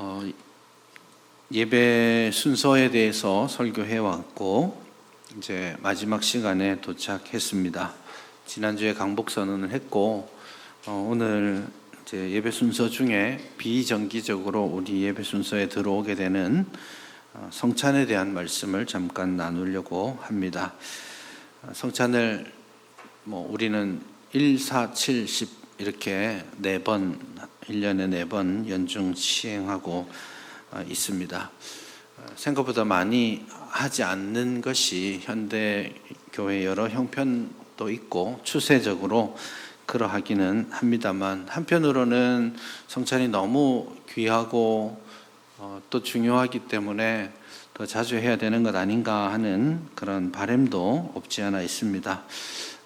어, 예배 순서에 대해서 설교해 왔고 이제 마지막 시간에 도착했습니다. 지난주에 강복 선언을 했고 어, 오늘 이제 예배 순서 중에 비정기적으로 우리 예배 순서에 들어오게 되는 어, 성찬에 대한 말씀을 잠깐 나누려고 합니다. 어, 성찬을 뭐 우리는 1, 4, 7, 10 이렇게 네 번, 1년에 네 번 연중 시행하고 어, 있습니다. 어, 생각보다 많이 하지 않는 것이 현대 교회 여러 형편도 있고 추세적으로 그러하기는 합니다만 한편으로는 성찬이 너무 귀하고 어, 또 중요하기 때문에 더 자주 해야 되는 것 아닌가 하는 그런 바램도 없지 않아 있습니다.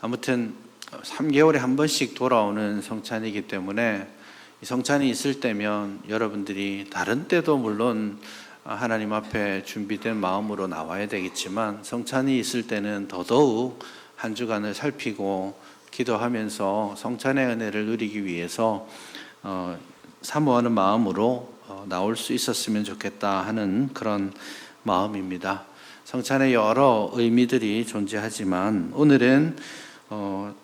아무튼 3개월에 한 번씩 돌아오는 성찬이기 때문에 이 성찬이 있을 때면 여러분들이 다른 때도 물론 하나님 앞에 준비된 마음으로 나와야 되겠지만 성찬이 있을 때는 더더욱 한 주간을 살피고 기도하면서 성찬의 은혜를 누리기 위해서 어, 사모하는 마음으로 어, 나올 수 있었으면 좋겠다 하는 그런 마음입니다. 성찬의 여러 의미들이 존재하지만 오늘은 어,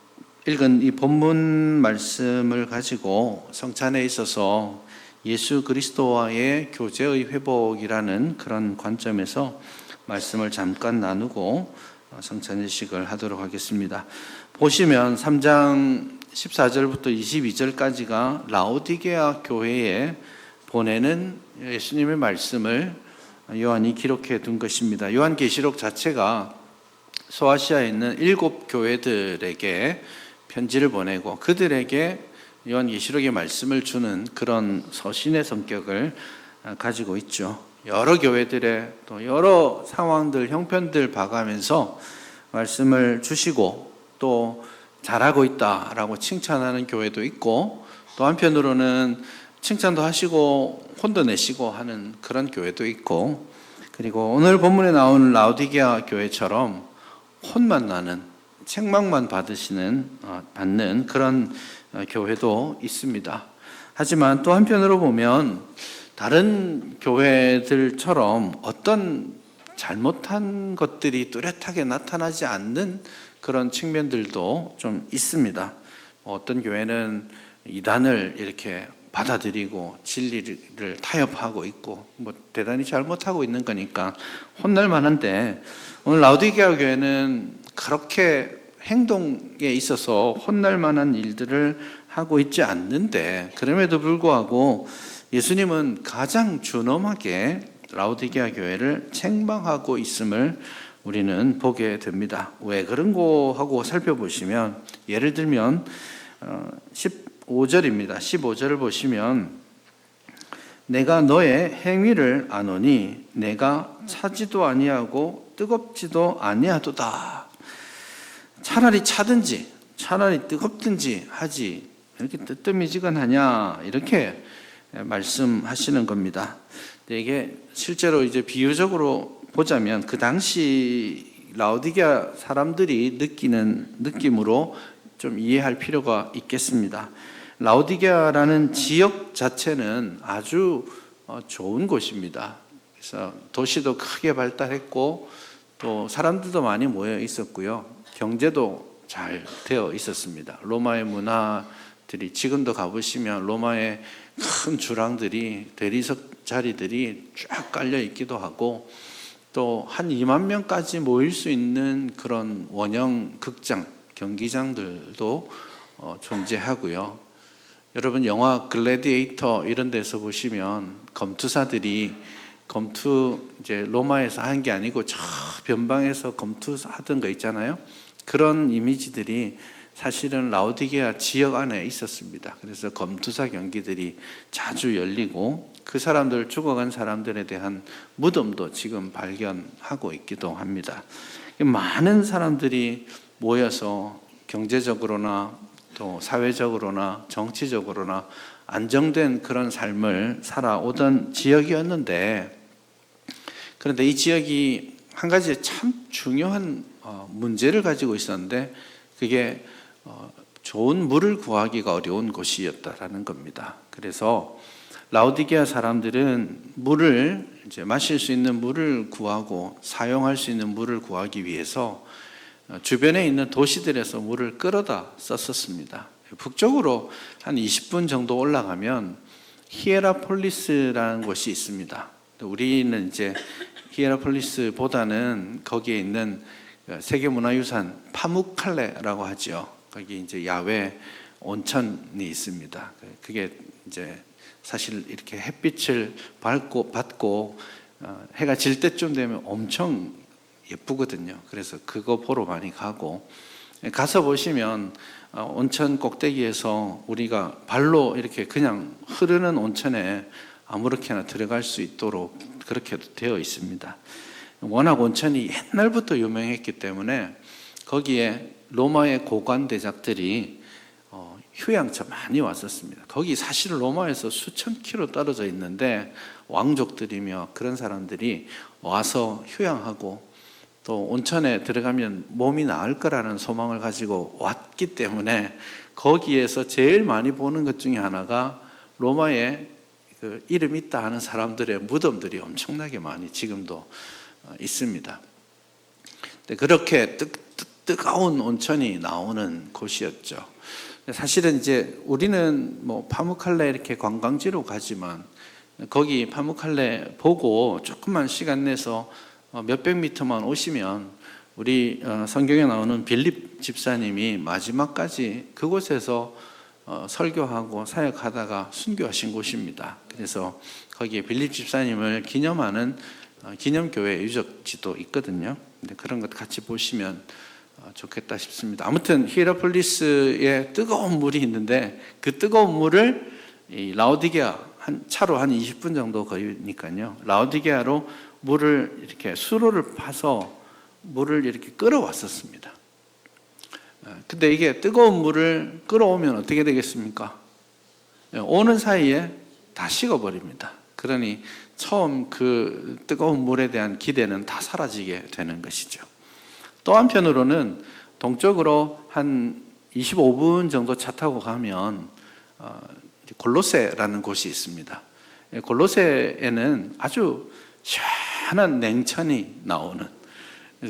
읽은 이 본문 말씀을 가지고 성찬에 있어서 예수 그리스도와의 교제의 회복이라는 그런 관점에서 말씀을 잠깐 나누고 성찬의식을 하도록 하겠습니다. 보시면 3장 14절부터 22절까지가 라오디게아 교회에 보내는 예수님의 말씀을 요한이 기록해 둔 것입니다. 요한계시록 자체가 소아시아에 있는 일곱 교회들에게 편지를 보내고 그들에게 요한계시록의 말씀을 주는 그런 서신의 성격을 가지고 있죠. 여러 교회들의 또 여러 상황들, 형편들 봐가면서 말씀을 주시고 또 잘하고 있다라고 칭찬하는 교회도 있고 또 한편으로는 칭찬도 하시고 혼도 내시고 하는 그런 교회도 있고 그리고 오늘 본문에 나오는 라우디게아 교회처럼 혼만 나는 책망만 받으시는 어, 받는 그런 어, 교회도 있습니다. 하지만 또 한편으로 보면 다른 교회들처럼 어떤 잘못한 것들이 뚜렷하게 나타나지 않는 그런 측면들도 좀 있습니다. 뭐 어떤 교회는 이단을 이렇게 받아들이고 진리를 타협하고 있고 뭐 대단히 잘못하고 있는 거니까 혼날 만한데 오늘 라우디게아 교회는 그렇게 행동에 있어서 혼날 만한 일들을 하고 있지 않는데 그럼에도 불구하고 예수님은 가장 준엄하게 라우디게아 교회를 책망하고 있음을 우리는 보게 됩니다. 왜 그런 거 하고 살펴보시면 예를 들면 15절입니다. 15절을 보시면 내가 너의 행위를 아노니 내가 차지도 아니하고 뜨겁지도 아니하도다. 차라리 차든지 차라리 뜨겁든지 하지 이렇게 뜨뜻미지근하냐 이렇게 말씀하시는 겁니다. 이게 실제로 이제 비유적으로 보자면 그 당시 라우디게아 사람들이 느끼는 느낌으로 좀 이해할 필요가 있겠습니다. 라우디게아라는 지역 자체는 아주 어, 좋은 곳입니다. 그래서 도시도 크게 발달했고 또 사람들도 많이 모여 있었고요. 경제도 잘 되어 있었습니다. 로마의 문화들이 지금도 가보시면 로마의 큰 주랑들이 대리석 자리들이 쫙 깔려 있기도 하고 또 한 2만 명까지 모일 수 있는 그런 원형 극장, 경기장들도 어, 존재하고요. 여러분 영화 글래디에이터 이런 데서 보시면 검투사들이 검투 이제 로마에서 한 게 아니고 저 변방에서 검투하던 거 있잖아요. 그런 이미지들이 사실은 라우디게아 지역 안에 있었습니다. 그래서 검투사 경기들이 자주 열리고 그 사람들 죽어간 사람들에 대한 무덤도 지금 발견하고 있기도 합니다. 많은 사람들이 모여서 경제적으로나 또 사회적으로나 정치적으로나 안정된 그런 삶을 살아오던 지역이었는데 그런데 이 지역이 한 가지 참 중요한 어, 문제를 가지고 있었는데 그게 어, 좋은 물을 구하기가 어려운 곳이었다라는 겁니다. 그래서 라우디게아 사람들은 물을 이제 마실 수 있는 물을 구하고 사용할 수 있는 물을 구하기 위해서 어, 주변에 있는 도시들에서 물을 끌어다 썼었습니다. 북쪽으로 한 20분 정도 올라가면 히에라폴리스라는 곳이 있습니다. 우리는 이제 히에라폴리스보다는 거기에 있는 그 세계문화유산 파묵칼레라고 하죠. 거기 이제 야외 온천이 있습니다. 그게 이제 사실 이렇게 햇빛을 받고 받고 어, 해가 질 때쯤 되면 엄청 예쁘거든요. 그래서 그거 보러 많이 가고 가서 보시면 어, 온천 꼭대기에서 우리가 발로 이렇게 그냥 흐르는 온천에 아무렇게나 들어갈 수 있도록 그렇게 되어 있습니다. 워낙 온천이 옛날부터 유명했기 때문에 거기에 로마의 고관 대작들이 어, 휴양차 많이 왔었습니다. 거기 사실 로마에서 수천 킬로 떨어져 있는데 왕족들이며 그런 사람들이 와서 휴양하고 또 온천에 들어가면 몸이 나을 거라는 소망을 가지고 왔기 때문에 거기에서 제일 많이 보는 것 중에 하나가 로마에 그 이름 있다 하는 사람들의 무덤들이 엄청나게 많이 지금도 어, 있습니다. 그렇게 뜨, 뜨, 뜨 거운 온천이 나오는 곳이었죠. 사실은 이제 우리는 뭐 파무칼레 이렇게 관광지로 가지만 거기 파무칼레 보고 조금만 시간 내서 어, 몇백 미터만 오시면 우리 어, 성경에 나오는 빌립 집사님이 마지막까지 그곳에서 어, 설교하고 사역하다가 순교하신 곳입니다. 그래서 거기에 빌립 집사님을 기념하는 기념교회 유적지도 있거든요. 근데 그런 것 같이 보시면 좋겠다 싶습니다. 아무튼 히에라폴리스에 뜨거운 물이 있는데 그 뜨거운 물을 라오디게아 한 차로 한 20분 정도 걸리니까요. 라오디게아로 물을 이렇게 수로를 파서 물을 이렇게 끌어왔었습니다. 어, 근데 이게 뜨거운 물을 끌어오면 어떻게 되겠습니까? 예, 오는 사이에 다 식어버립니다. 그러니 처음 그 뜨거운 물에 대한 기대는 다 사라지게 되는 것이죠. 또 한편으로는 동쪽으로 한 25분 정도 차 타고 가면 어, 골로세라는 곳이 있습니다. 예, 골로세에는 아주 시원한 냉천이 나오는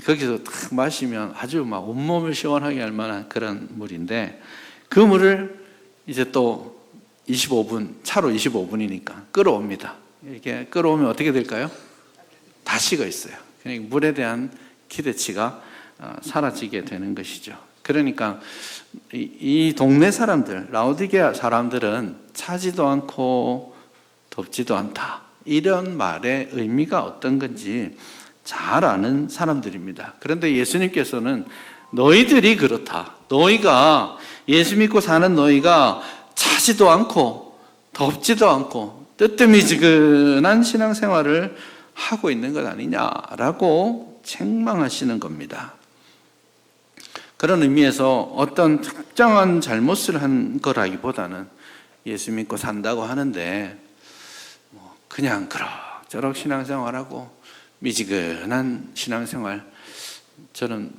거기서 딱 마시면 아주 막 온몸을 시원하게 할 만한 그런 물인데 그 물을 이제 또 25분 차로 25분이니까 끌어옵니다. 이게 끌어오면 어떻게 될까요? 다 식어 있어요. 그러니까 물에 대한 기대치가 어, 사라지게 되는 것이죠. 그러니까 이 동네 사람들, 라우디게아 사람들은 차지도 않고 덥지도 않다. 이런 말의 의미가 어떤 건지 잘 아는 사람들입니다. 그런데 예수님께서는 너희들이 그렇다. 너희가 예수 믿고 사는 너희가 차지도 않고 덥지도 않고 뜨뜻미지근한 신앙생활을 하고 있는 것 아니냐라고 책망하시는 겁니다. 그런 의미에서 어떤 특정한 잘못을 한 거라기보다는 예수 믿고 산다고 하는데 그냥 그럭저럭 신앙생활하고 미지근한 신앙생활 저는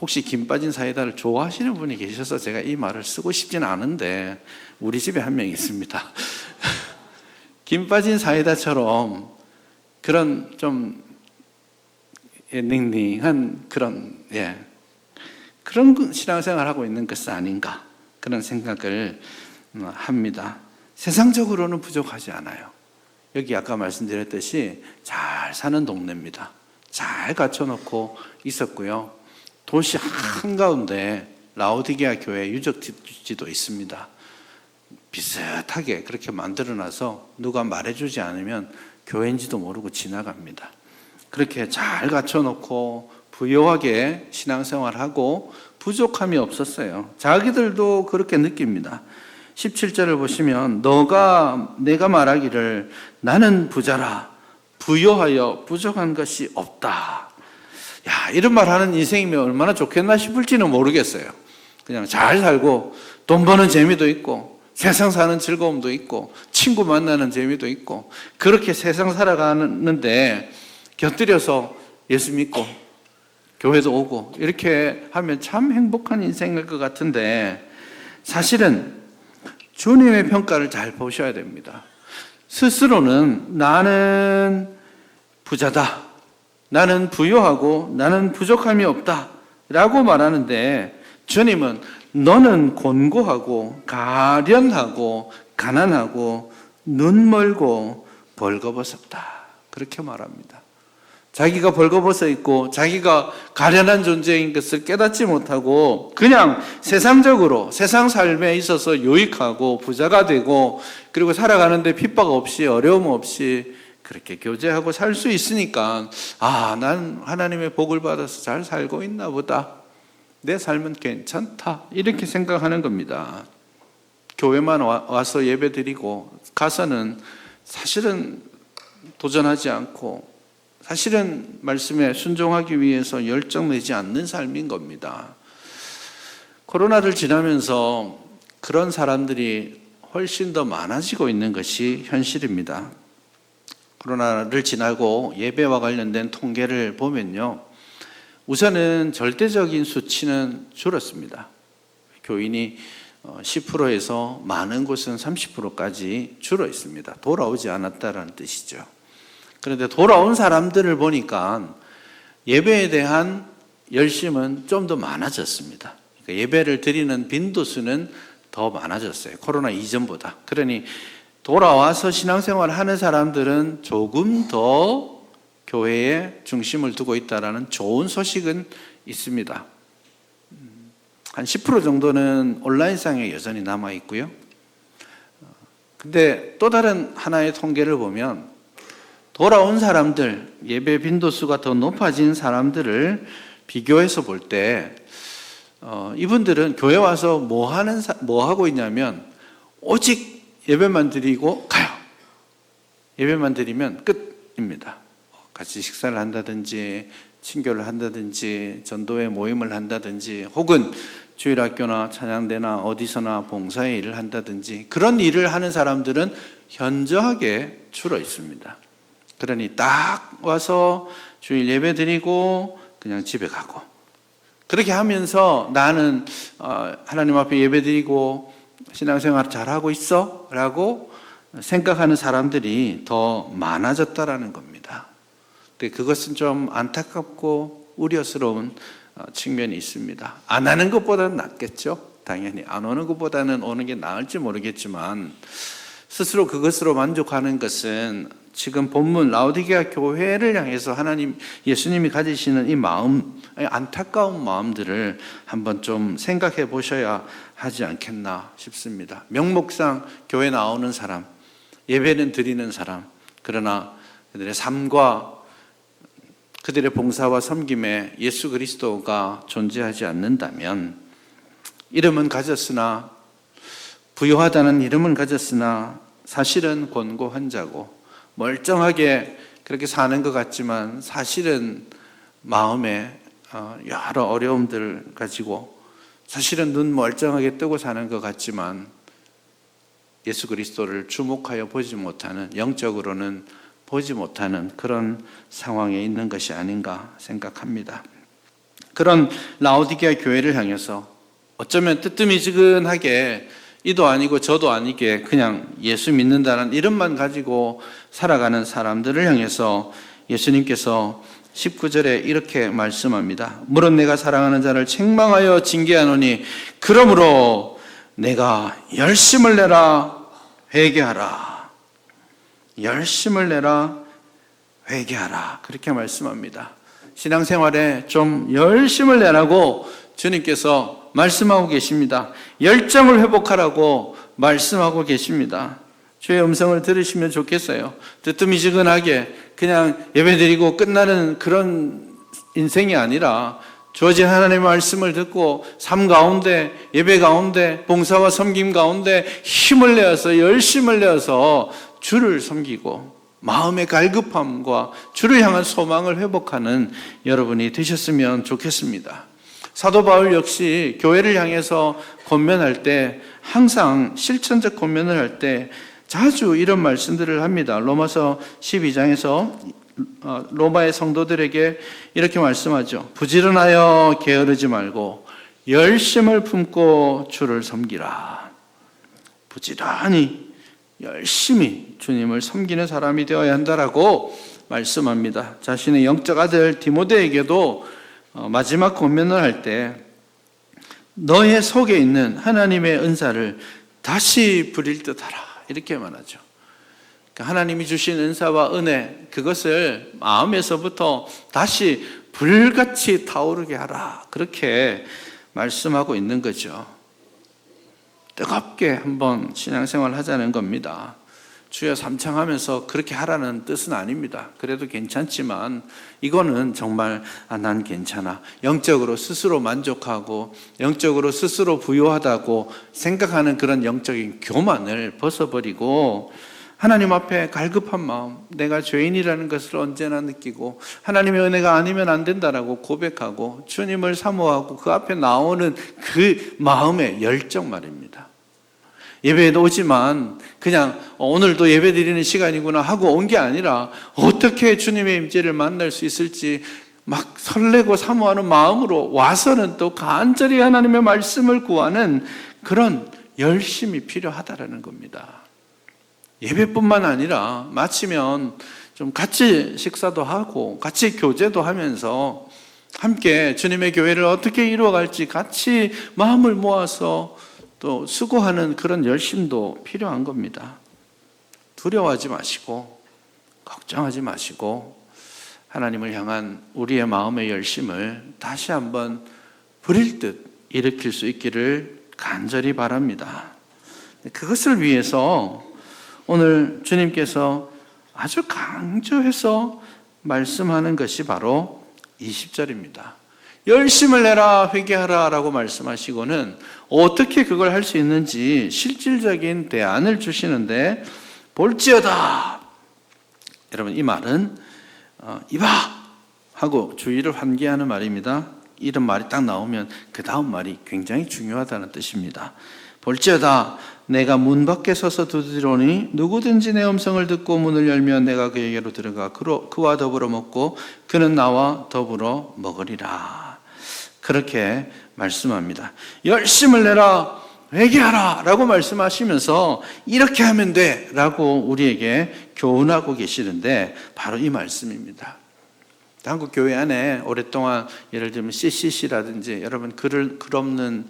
혹시 김 빠진 사이다를 좋아하시는 분이 계셔서 제가 이 말을 쓰고 싶지는 않은데 우리 집에 한 명 있습니다. 김 빠진 사이다처럼 그런 좀 닝닝한 그런 예 그런 신앙생활 하고 있는 것은 아닌가 그런 생각을 합니다. 세상적으로는 부족하지 않아요. 여기 아까 말씀드렸듯이 잘 사는 동네입니다. 잘 갖춰놓고 있었고요. 도시 한가운데 라오디게아 교회 유적 지도 있습니다. 비슷하게 그렇게 만들어놔서 누가 말해주지 않으면 교회인지도 모르고 지나갑니다. 그렇게 잘 갖춰놓고 부유하게 신앙생활하고 부족함이 없었어요. 자기들도 그렇게 느낍니다. 17절을 보시면 너가 내가 말하기를 나는 부자라 부여하여 부족한 것이 없다. 야, 이런 말 하는 인생이면 얼마나 좋겠나 싶을지는 모르겠어요. 그냥 잘 살고 돈 버는 재미도 있고 세상 사는 즐거움도 있고 친구 만나는 재미도 있고 그렇게 세상 살아가는데 곁들여서 예수 믿고 교회도 오고 이렇게 하면 참 행복한 인생일 것 같은데 사실은 주님의 평가를 잘 보셔야 됩니다. 스스로는 나는 부자다. 나는 부유하고 나는 부족함이 없다. 라고 말하는데 주님은 너는 곤고하고 가련하고 가난하고 눈 멀고 벌거벗었다. 그렇게 말합니다. 자기가 벌거벗어 있고 자기가 가련한 존재인 것을 깨닫지 못하고 그냥 세상적으로 세상 삶에 있어서 유익하고 부자가 되고 그리고 살아가는데 핍박 없이 어려움 없이 그렇게 교제하고 살 수 있으니까 아, 난 하나님의 복을 받아서 잘 살고 있나 보다. 내 삶은 괜찮다. 이렇게 생각하는 겁니다. 교회만 와- 와서 예배 드리고 가서는 사실은 도전하지 않고 사실은 말씀에 순종하기 위해서 열정 내지 않는 삶인 겁니다. 코로나를 지나면서 그런 사람들이 훨씬 더 많아지고 있는 것이 현실입니다. 코로나를 지나고 예배와 관련된 통계를 보면요. 우선은 절대적인 수치는 줄었습니다. 교인이 10%에서 많은 곳은 30%까지 줄어 있습니다. 돌아오지 않았다라는 뜻이죠. 그런데 돌아온 사람들을 보니까 예배에 대한 열심은 좀 더 많아졌습니다. 그러니까 예배를 드리는 빈도수는 더 많아졌어요. 코로나 이전보다. 그러니 돌아와서 신앙생활을 하는 사람들은 조금 더 교회에 중심을 두고 있다라는 좋은 소식은 있습니다. 한 10% 정도는 온라인상에 여전히 남아 있고요. 근데 또 다른 하나의 통계를 보면 돌아온 사람들, 예배 빈도수가 더 높아진 사람들을 비교해서 볼 때, 어, 이분들은 교회 와서 뭐 하는, 사- 뭐 하고 있냐면, 오직 예배만 드리고 가요. 예배만 드리면 끝입니다. 같이 식사를 한다든지, 친교를 한다든지, 전도회 모임을 한다든지, 혹은 주일 학교나 찬양대나 어디서나 봉사의 일을 한다든지, 그런 일을 하는 사람들은 현저하게 줄어 있습니다. 그러니 딱 와서 주일 예배 드리고 그냥 집에 가고 그렇게 하면서 나는 어, 하나님 앞에 예배 드리고 신앙생활 잘하고 있어? 라고 생각하는 사람들이 더 많아졌다라는 겁니다. 근데 그것은 좀 안타깝고 우려스러운 어, 측면이 있습니다. 안 하는 것보다는 낫겠죠. 당연히 안 오는 것보다는 오는 게 나을지 모르겠지만 스스로 그것으로 만족하는 것은 지금 본문 라오디게아 교회를 향해서 하나님 예수님이 가지시는 이 마음 안타까운 마음들을 한번 좀 생각해 보셔야 하지 않겠나 싶습니다. 명목상 교회 나오는 사람, 예배는 드리는 사람, 그러나 그들의 삶과 그들의 봉사와 섬김에 예수 그리스도가 존재하지 않는다면 이름은 가졌으나 부유하다는 이름은 가졌으나 사실은 곤고한 자고 멀쩡하게 그렇게 사는 것 같지만 사실은 마음에 어, 여러 어려움들을 가지고 사실은 눈 멀쩡하게 뜨고 사는 것 같지만 예수 그리스도를 주목하여 보지 못하는 영적으로는 보지 못하는 그런 상황에 있는 것이 아닌가 생각합니다. 그런 라오디게아 교회를 향해서 어쩌면 뜨뜨미지근하게 이도 아니고 저도 아니게 그냥 예수 믿는다는 이름만 가지고 살아가는 사람들을 향해서 예수님께서 19절에 이렇게 말씀합니다. 물은 내가 사랑하는 자를 책망하여 징계하노니 그러므로 내가 열심을 내라 회개하라. 열심을 내라 회개하라. 그렇게 말씀합니다. 신앙생활에 좀 열심을 내라고 주님께서 말씀하고 계십니다. 열정을 회복하라고 말씀하고 계십니다. 주의 음성을 들으시면 좋겠어요. 뜨뜨미지근하게 그냥 예배드리고 끝나는 그런 인생이 아니라 주어진 하나님의 말씀을 듣고 삶 가운데 예배 가운데 봉사와 섬김 가운데 힘을 내어서 열심을 내어서 주를 섬기고 마음의 갈급함과 주를 향한 소망을 회복하는 여러분이 되셨으면 좋겠습니다. 사도 바울 역시 교회를 향해서 권면할 때 항상 실천적 권면을 할 때 자주 이런 말씀들을 합니다. 로마서 12장에서 어, 로마의 성도들에게 이렇게 말씀하죠. 부지런하여 게으르지 말고 열심을 품고 주를 섬기라. 부지런히 열심히 주님을 섬기는 사람이 되어야 한다라고 말씀합니다. 자신의 영적 아들 디모데에게도 어, 마지막 권면을 할 때 너의 속에 있는 하나님의 은사를 다시 부릴 듯하라 이렇게 말하죠. 그러니까 하나님이 주신 은사와 은혜 그것을 마음에서부터 다시 불같이 타오르게 하라 그렇게 말씀하고 있는 거죠. 뜨겁게 한번 신앙생활 하자는 겁니다. 주여 삼창하면서 그렇게 하라는 뜻은 아닙니다. 그래도 괜찮지만 이거는 정말 아, 난 괜찮아. 영적으로 스스로 만족하고 영적으로 스스로 부유하다고 생각하는 그런 영적인 교만을 벗어버리고 하나님 앞에 갈급한 마음, 내가 죄인이라는 것을 언제나 느끼고 하나님의 은혜가 아니면 안 된다라고 고백하고 주님을 사모하고 그 앞에 나오는 그 마음의 열정 말입니다. 예배에도 오지만 그냥 오늘도 예배 드리는 시간이구나 하고 온 게 아니라 어떻게 주님의 임재를 만날 수 있을지 막 설레고 사모하는 마음으로 와서는 또 간절히 하나님의 말씀을 구하는 그런 열심이 필요하다라는 겁니다. 예배뿐만 아니라 마치면 좀 같이 식사도 하고 같이 교제도 하면서 함께 주님의 교회를 어떻게 이루어갈지 같이 마음을 모아서 또 수고하는 그런 열심도 필요한 겁니다. 두려워하지 마시고 걱정하지 마시고 하나님을 향한 우리의 마음의 열심을 다시 한번 부릴 듯 일으킬 수 있기를 간절히 바랍니다. 그것을 위해서 오늘 주님께서 아주 강조해서 말씀하는 것이 바로 20절입니다. 열심을 내라 회개하라 라고 말씀하시고는 어떻게 그걸 할 수 있는지 실질적인 대안을 주시는데 볼지어다 여러분 이 말은 어, 이봐 하고 주의를 환기하는 말입니다. 이런 말이 딱 나오면 그 다음 말이 굉장히 중요하다는 뜻입니다. 볼지어다 내가 문 밖에 서서 두드리니 누구든지 내 음성을 듣고 문을 열면 내가 그에게로 들어가 그와 더불어 먹고 그는 나와 더불어 먹으리라. 그렇게 말씀합니다. 열심을 내라, 회개하라 라고 말씀하시면서 이렇게 하면 돼 라고 우리에게 교훈하고 계시는데 바로 이 말씀입니다. 한국 교회 안에 오랫동안 예를 들면 CCC라든지 여러분 글을 글 없는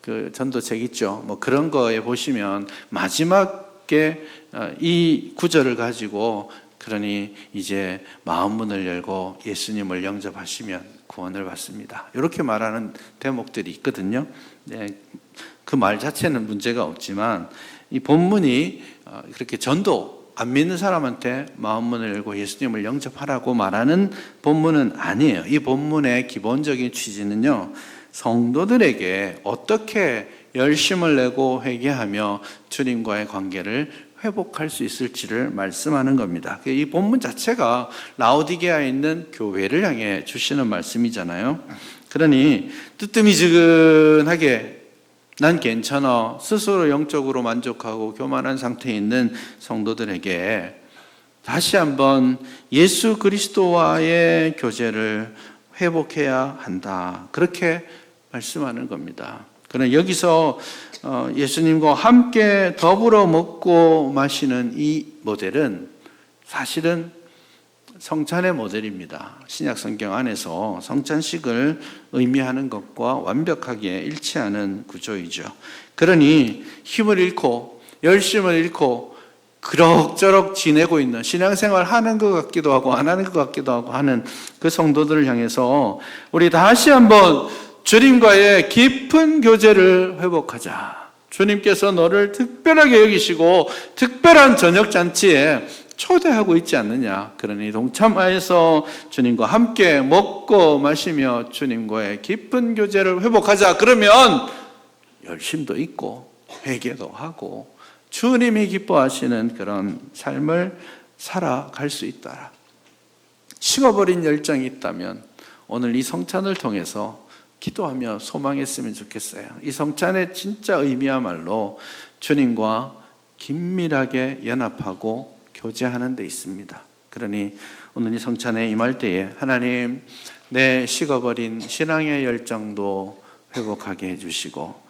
그 전도책 있죠. 뭐 그런 거에 보시면 마지막에 어, 이 구절을 가지고 그러니 이제 마음 문을 열고 예수님을 영접하시면 구원을 받습니다. 이렇게 말하는 대목들이 있거든요. 네, 그 말 자체는 문제가 없지만 이 본문이 어, 그렇게 전도 안 믿는 사람한테 마음 문을 열고 예수님을 영접하라고 말하는 본문은 아니에요. 이 본문의 기본적인 취지는요. 성도들에게 어떻게 열심을 내고 회개하며 주님과의 관계를 회복할 수 있을지를 말씀하는 겁니다. 이 본문 자체가 라오디게아에 있는 교회를 향해 주시는 말씀이잖아요. 그러니 뜨뜨미지근하게 난 괜찮아 스스로 영적으로 만족하고 교만한 상태에 있는 성도들에게 다시 한번 예수 그리스도와의 교제를 회복해야 한다. 그렇게 말씀하는 겁니다. 그러나 여기서 어, 예수님과 함께 더불어 먹고 마시는 이 모델은 사실은 성찬의 모델입니다. 신약 성경 안에서 성찬식을 의미하는 것과 완벽하게 일치하는 구조이죠. 그러니 힘을 잃고 열심을 잃고 그럭저럭 지내고 있는 신앙생활 하는 것 같기도 하고 안 하는 것 같기도 하고 하는 그 성도들을 향해서 우리 다시 한번 주님과의 깊은 교제를 회복하자. 주님께서 너를 특별하게 여기시고 특별한 저녁 잔치에 초대하고 있지 않느냐. 그러니 동참하여서 주님과 함께 먹고 마시며 주님과의 깊은 교제를 회복하자. 그러면 열심도 있고 회개도 하고 주님이 기뻐하시는 그런 삶을 살아갈 수 있다. 식어버린 열정이 있다면 오늘 이 성찬을 통해서 기도하며 소망했으면 좋겠어요. 이 성찬의 진짜 의미야말로 주님과 긴밀하게 연합하고 교제하는 데 있습니다. 그러니 오늘 이 성찬에 임할 때에 하나님 내 식어버린 신앙의 열정도 회복하게 해주시고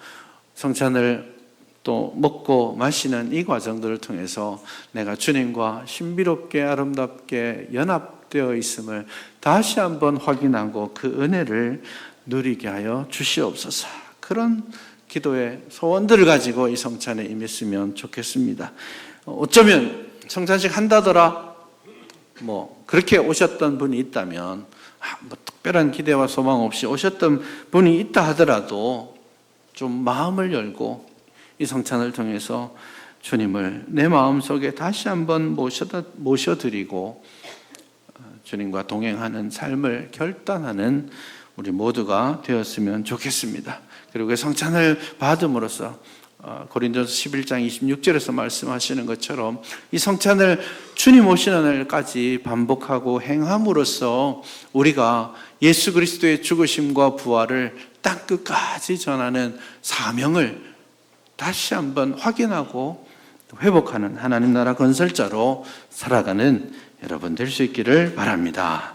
성찬을 또 먹고 마시는 이 과정들을 통해서 내가 주님과 신비롭게 아름답게 연합되어 있음을 다시 한번 확인하고 그 은혜를 누리게 하여 주시옵소서. 그런 기도의 소원들을 가지고 이 성찬에 임했으면 좋겠습니다. 어쩌면 성찬식 한다더라 뭐 그렇게 오셨던 분이 있다면 아, 뭐 특별한 기대와 소망 없이 오셨던 분이 있다 하더라도 좀 마음을 열고 이 성찬을 통해서 주님을 내 마음 속에 다시 한번 모셔드리고 어, 주님과 동행하는 삶을 결단하는 우리 모두가 되었으면 좋겠습니다. 그리고 그 성찬을 받음으로써 어, 고린도서 11장 26절에서 말씀하시는 것처럼 이 성찬을 주님 오시는 날까지 반복하고 행함으로써 우리가 예수 그리스도의 죽으심과 부활을 땅 끝까지 전하는 사명을 다시 한번 확인하고 회복하는 하나님 나라 건설자로 살아가는 여러분 될 수 있기를 바랍니다.